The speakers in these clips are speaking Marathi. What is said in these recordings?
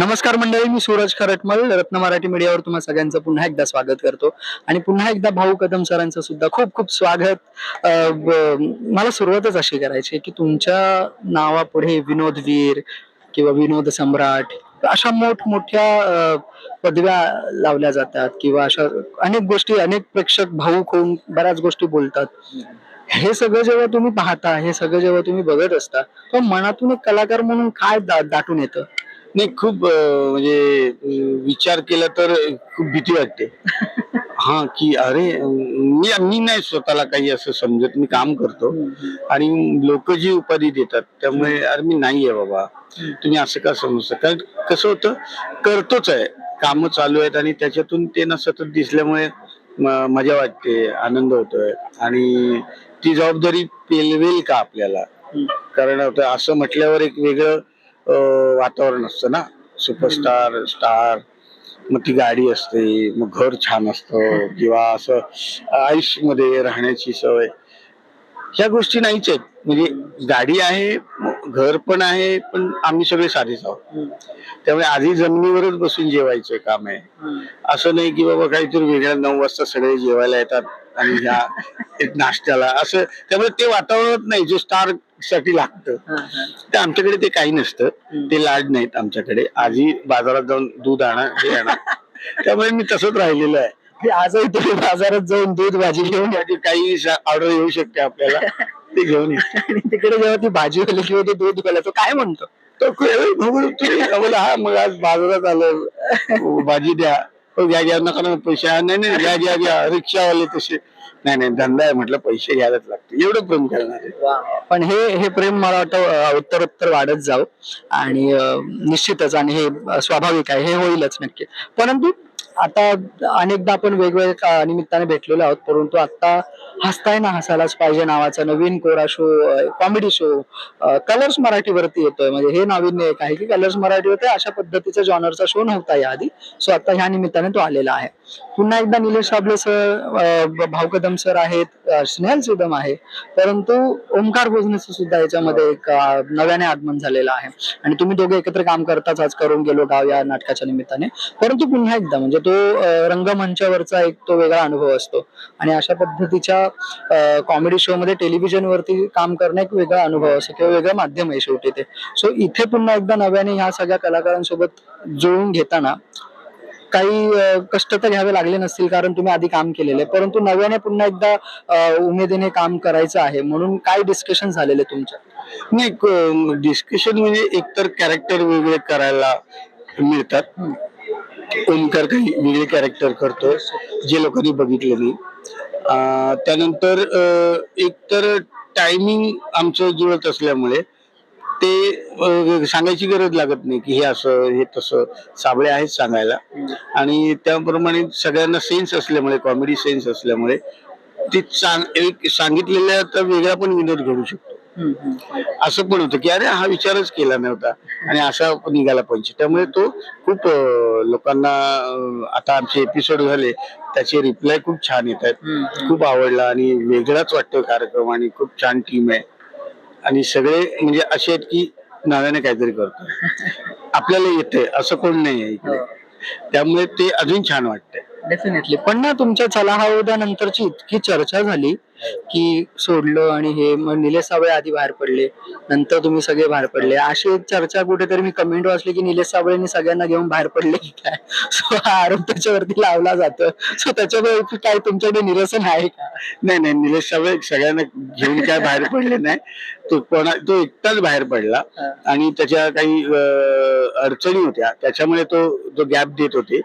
नमस्कार मंडळी मी सूरज खरटमल रत्न मराठी मीडियावर तुम्हा सगळ्यांचं पुन्हा एकदा स्वागत करतो. आणि पुन्हा एकदा भाऊ कदम सरांचं सुद्धा खूप खूप स्वागत. मला सुरुवातच अशी करायची की तुमच्या नावापुढे विनोदवीर किंवा विनोद सम्राट अशा मोठमोठ्या पदव्या लावल्या जातात किंवा अशा अनेक गोष्टी अनेक प्रेक्षक भाऊक होऊन बऱ्याच गोष्टी बोलतात. हे सगळं जेव्हा तुम्ही पाहता हे सगळं जेव्हा तुम्ही बघत असता तर मनातून एक कलाकार म्हणून काय दाटून येतं? नाही खूप म्हणजे विचार केला तर खूप भीती वाटते. हा की अरे मी मी नाही स्वतःला काही असं समजत. मी काम करतो. आणि लोक जी उपाधी देतात त्यामुळे अरे मी नाहीये बाबा. तुम्ही असं का समजता? कारण कसं होतं करतोच आहे. काम चालू आहेत आणि त्याच्यातून ते ना सतत दिसल्यामुळे मजा वाटते आनंद होतोय. आणि ती जबाबदारी पेलवेल का आपल्याला? कारण असं म्हटल्यावर एक वेगळं वातावरण असतं ना? सुपरस्टार स्टार मग ती गाडी असते मग घर छान असतं किंवा असं आयुष्यमध्ये राहण्याची सवय. ह्या गोष्टी नाहीच आहेत. म्हणजे गाडी आहे मग घर पण आहे पण आम्ही सगळे साधेच आहोत. त्यामुळे आधी जमिनीवरच बसून जेवायचं काम आहे. असं नाही की बाबा काहीतरी वेगळ्या नऊ वाजता सगळे जेवायला येतात आणि ह्या एक नाश्त्याला. असं त्यामुळे ते वातावरणच नाही. जे स्टार साठी लागतं. ते आमच्याकडे ते काही नसतं. ते लाड नाहीत आमच्याकडे. आधी बाजारात जाऊन दूध आणा हे आणा. त्यामुळे मी तसंच राहिलेलं आहे. की आजही तुम्ही बाजारात जाऊन दूध भाजी घेऊन या. त्याची काही ऑर्डर येऊ शकते आपल्याला. ते घेऊन या. आणि तिकडे जेव्हा ती भाजी वाली किंवा ते दूध वाला तो काय म्हणतो? तो तुम्ही हा मग आज बाजारात आलो. भाजी द्या. नका ना पैसे नाही नाही घ्या घ्या घ्या रिक्षावाले तसे. नाही नाही धंदा आहे म्हटलं पैसे घ्यायलाच लागते एवढं प्रेम करणार पण हे हे प्रेम मला वाटतं उत्तरोत्तर वाढत जाऊ आणि निश्चितच आणि हे स्वाभाविक आहे हे होईलच नक्की. परंतु आता अनेकदा आपण वेगवेगळ्या निमित्ताने भेटलेलो आहोत परंतु आता हसताय ना हसायलाच पाहिजे नावाचा नवीन कोरा शो कॉमेडी शो कलर्स मराठीवरती येतोय. म्हणजे हे नाविन्य एक आहे की कलर्स मराठीवरती अशा पद्धतीचा जॉनरचा शो नव्हता या आधी सो आता ह्या निमित्ताने तो आलेला आहे. पुन्हा एकदा निलेश साबळे सर भाऊ कदम सर आहेत. स्नेहल सुदम आहे. परंतु ओंकार भोजनेचं सुद्धा याच्यामध्ये एक नव्याने आगमन झालेलं आहे. आणि तुम्ही दोघे एकत्र काम करताच आज करून गेलो गाव या नाटकाच्या निमित्ताने. परंतु पुन्हा एकदा म्हणजे तो रंगमंचावरचा एक तो वेगळा अनुभव असतो. आणि अशा पद्धतीच्या कॉमेडी शो मध्ये टेलिव्हिजन वरती काम करणं एक वेगळा अनुभव असतो किंवा वेगळं माध्यम आहे शेवटी ते. सो इथे पुन्हा एकदा नव्याने ह्या सगळ्या कलाकारांसोबत जुळून घेताना काही कष्ट तर घ्यावे लागले नसतील कारण तुम्ही आधी काम केलेले. आहे. परंतु नव्याने पुन्हा एकदा उमेदीने काम करायचं आहे. म्हणून काय डिस्कशन झालेले तुमच्या? नाही डिस्कशन म्हणजे एकतर कॅरेक्टर वेगळे करायला मिळतात. ओमकार काही वेगळे कॅरेक्टर करतो जे लोकांनी बघितले नाही. त्यानंतर एकतर टायमिंग आमचं जुळत असल्यामुळे ते सांगायची गरज लागत नाही की हे असं हे तसं. साबळे आहेत सांगायला. आणि त्याप्रमाणे सगळ्यांना सेन्स असल्यामुळे कॉमेडी सेन्स असल्यामुळे ते सांग- एक सांगितलेल्या तर वेगळा पण विनोद घडू शकतो. असं पण होतं की अरे हा विचारच केला नव्हता. आणि असा निघाला पाहिजे त्यामुळे तो खूप लोकांना आता आमचे एपिसोड झाले त्याचे रिप्लाय खूप छान येत आहेत. खूप आवडला आणि वेगळाच वाटतो कार्यक्रम आणि खूप छान टीम आहे. आणि सगळे म्हणजे असे आहेत की नव्याने काहीतरी करतो आपल्याला येते असं कोण नाही आहे इकडे. त्यामुळे ते अजून छान वाटतंय. डेफिनेटली पण ना तुमच्या चला हा उद्या नंतरची इतकी चर्चा झाली की सोडलं आणि हे मग निलेश साबळे आधी बाहेर पडले. नंतर तुम्ही सगळे बाहेर पडले. अशी चर्चा कुठेतरी मी कमेंट वाचली की निलेश साबळेंनी सगळ्यांना घेऊन बाहेर पडले. की काय सो हा आरोप त्याच्यावरती लावला जातो. सो त्याच्यावर काय तुमच्याकडे निरसन आहे का? नाही नाही निलेश साबळे सगळ्यांना घेऊन काय बाहेर पडले नाही. तो कोणा तो एकटाच बाहेर पडला. आणि त्याच्या काही अडचणी होत्या. त्याच्यामुळे तो जो गॅप देत होते.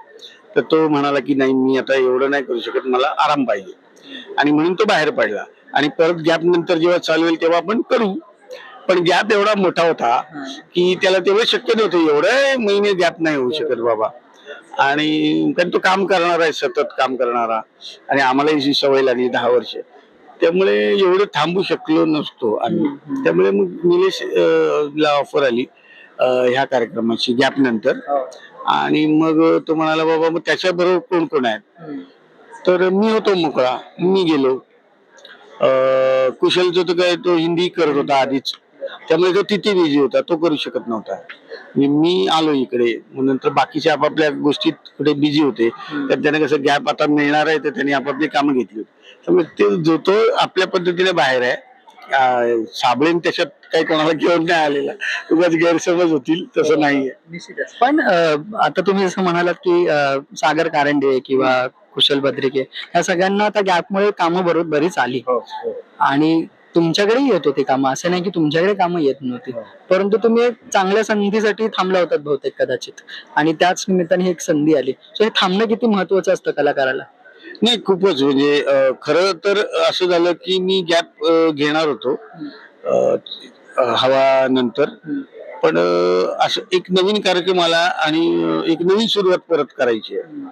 तर तो म्हणाला की नाही मी आता एवढं नाही करू शकत. मला आराम पाहिजे. आणि म्हणून तो बाहेर पडला. आणि परत गॅप नंतर जेव्हा चालू होईल तेव्हा आपण करू. पण गॅप एवढा मोठा होता की त्याला तेवढं शक्य नव्हतं. एवढं महिने गॅप नाही होऊ शकत बाबा. आणि कारण तो काम करणारा आहे सतत काम करणारा. आणि आम्हालाही जी सवय लागली दहा वर्ष त्यामुळे एवढं थांबू शकलो नसतो आम्ही. त्यामुळे मग निलेश ला ऑफर आली ह्या कार्यक्रमाची गॅप नंतर. आणि मग तो म्हणाला बाबा मग त्याच्या बरोबर कोण कोण आहेत तर मी होतो मोकळा. मी गेलो. अं, कुशलचं तर काय तो हिंदी करत होता आधीच. त्यामुळे तो तिथे बिझी होता. तो करू शकत नव्हता. म्हणजे मी आलो इकडे. नंतर बाकीचे आपापल्या गोष्टीत कुठे बिझी होते. तर त्याने कसं गॅप आता मिळणार आहे तर त्यांनी आपापली कामं घेतली होती. त्यामुळे ते जो तो आपल्या पद्धतीने बाहेर आहे. साबळेन त्याच्यात काही कोणाला घेऊन नाही आलेला. उगाच गैरसमज होतील तसं नाहीये. निश्चितच. पण अं, आता तुम्ही जसं म्हणालात की अं, सागर कारंडे किंवा कुशल बद्रिके या सगळ्यांना आता गॅपमुळे कामं बरोबर बरीच आली. आणि तुमच्याकडेही येत होती कामं. असं नाही की तुमच्याकडे कामं येत नव्हती. परंतु तुम्ही एक चांगल्या संधीसाठी थांबला होतात बहुतेक कदाचित. आणि त्याच निमित्ताने ही एक संधी आली. सो हे थांबणं किती महत्वाचं असतं कलाकाराला? नाही खूपच. म्हणजे खरं तर असं झालं की मी गॅप घेणार होतो हवा नंतर. पण असं एक नवीन कार्यक्रम आला आणि एक नवीन सुरुवात परत करायची आहे.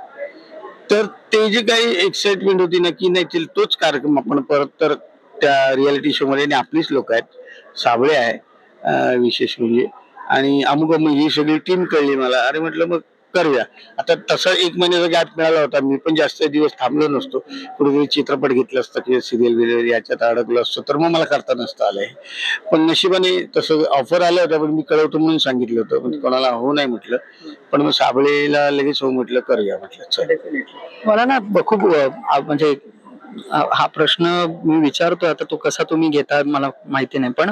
तर ते जे काही एक्साइटमेंट होती ना की नाही तोच कार्यक्रम आपण परत तर त्या रियालिटी शो मध्ये आणि आपलीच लोक आहेत साबळे आहे विशेष म्हणजे. आणि अमुक अमुक ही सगळी टीम कळली मला. अरे म्हटलं मग करूया. आता तसा एक महिन्याचा गॅप मिळाला होता. मी पण जास्त दिवस थांबलो नसतो. कुठेतरी चित्रपट घेतला असता किंवा सिरियल बिरियल याच्यात अडकलो असतो. तर मग मला करता नसतं आलंय. पण नशिबाने तसं ऑफर आलं होतं पण मी कळवतो म्हणून सांगितलं होतं. पण कोणाला हो नाही म्हटलं. पण मग साबळेला लगेच हो म्हटलं करूया म्हटलं. चल. मला ना खूप म्हणजे हा प्रश्न मी विचारतो. आता तो कसा तुम्ही घेता मला माहिती नाही. पण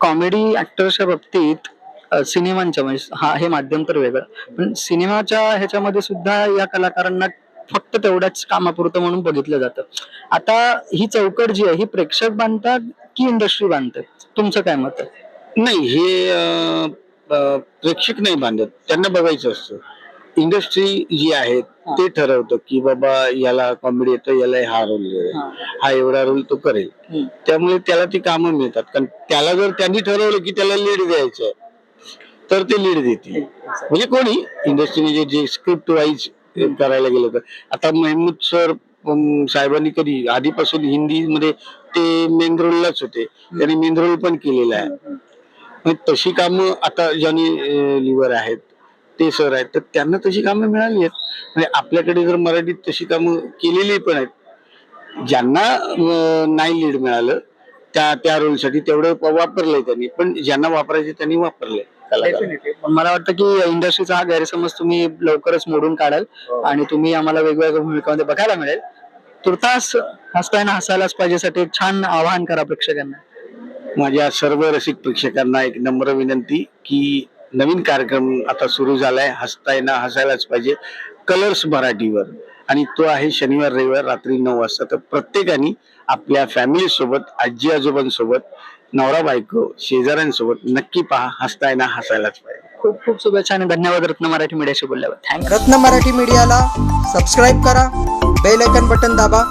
कॉमेडी ऍक्टरच्या बाबतीत सिनेमांच्या म्हणजे हा हे माध्यम तर वेगळं. पण सिनेमाच्या ह्याच्यामध्ये सुद्धा या कलाकारांना फक्त तेवढ्याच कामापुरतं म्हणून बघितलं जातं. आता ही चौकट जी आहे ही प्रेक्षक बांधतात की इंडस्ट्री बांधते? तुमचं काय मत आहे? नाही हे प्रेक्षक नाही बांधत. त्यांना बघायचं असतं. इंडस्ट्री जी आहे ते ठरवतं की बाबा याला कॉमेडी येतं याला हा रोल हा. एवढा रोल तो करेल. त्यामुळे त्याला ती कामं मिळतात. कारण त्याला जर त्यांनी ठरवलं की त्याला लीड द्यायचं तर ते लीड देतील. म्हणजे कोणी? इंडस्ट्री म्हणजे जे स्क्रिप्ट वाईज करायला गेलं तर. आता महमूद सर साहेबांनी कधी आधीपासून हिंदी मध्ये ते मेन रोललाच होते. त्यांनी मेन रोल पण केलेला आहे. तशी कामं आता ज्यांनी लिव्हर आहेत ते सर आहेत तर त्यांना तशी कामं मिळाली आहेत. म्हणजे आपल्याकडे जर मराठीत तशी कामं केलेली पण आहेत. ज्यांना नाही लीड मिळालं त्या त्या रोलसाठी तेवढं वापरलंय त्यांनी. पण ज्यांना वापरायचे त्यांनी वापरलंय. कलाकार पण मला वाटतं की इंडस्ट्रीचा हा गैरसमज तुम्ही लवकरच मोडून काढाल आणि तुम्ही आम्हाला वेगवेगळ्या भूमिकांमध्ये बघायला मिळेल. तुर्तास हसताना हसायलाच पाहिजेसाठी एक छान आवाहन करा प्रेक्षकांना. माझ्या सर्व रसिक प्रेक्षकांना एक नम्र विनंती की नवीन कार्यक्रम आता सुरू झालाय. हसताय ना हसायलाच पाहिजे. कलर्स मराठीवर. आणि तो आहे शनिवार रविवार रात्री नऊ वाजता. तर प्रत्येकाने आपल्या फॅमिली सोबत आजी आजोबांसोबत नवरा बायको शेजाऱ्यांसोबत नक्की पहा हसताय ना हसायलाच पाहिजे. खूप खूप शुभेच्छा आणि धन्यवाद रत्न मराठी मीडियाशी बोलल्यावर थँक्यू रत्न मराठी मीडियाला सबस्क्राईब करा बेल आयकन बटन दाबा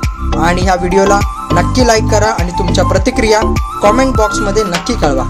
आणि ह्या व्हिडिओला नक्की लाईक करा आणि तुमच्या प्रतिक्रिया कॉमेंट बॉक्समध्ये नक्की कळवा.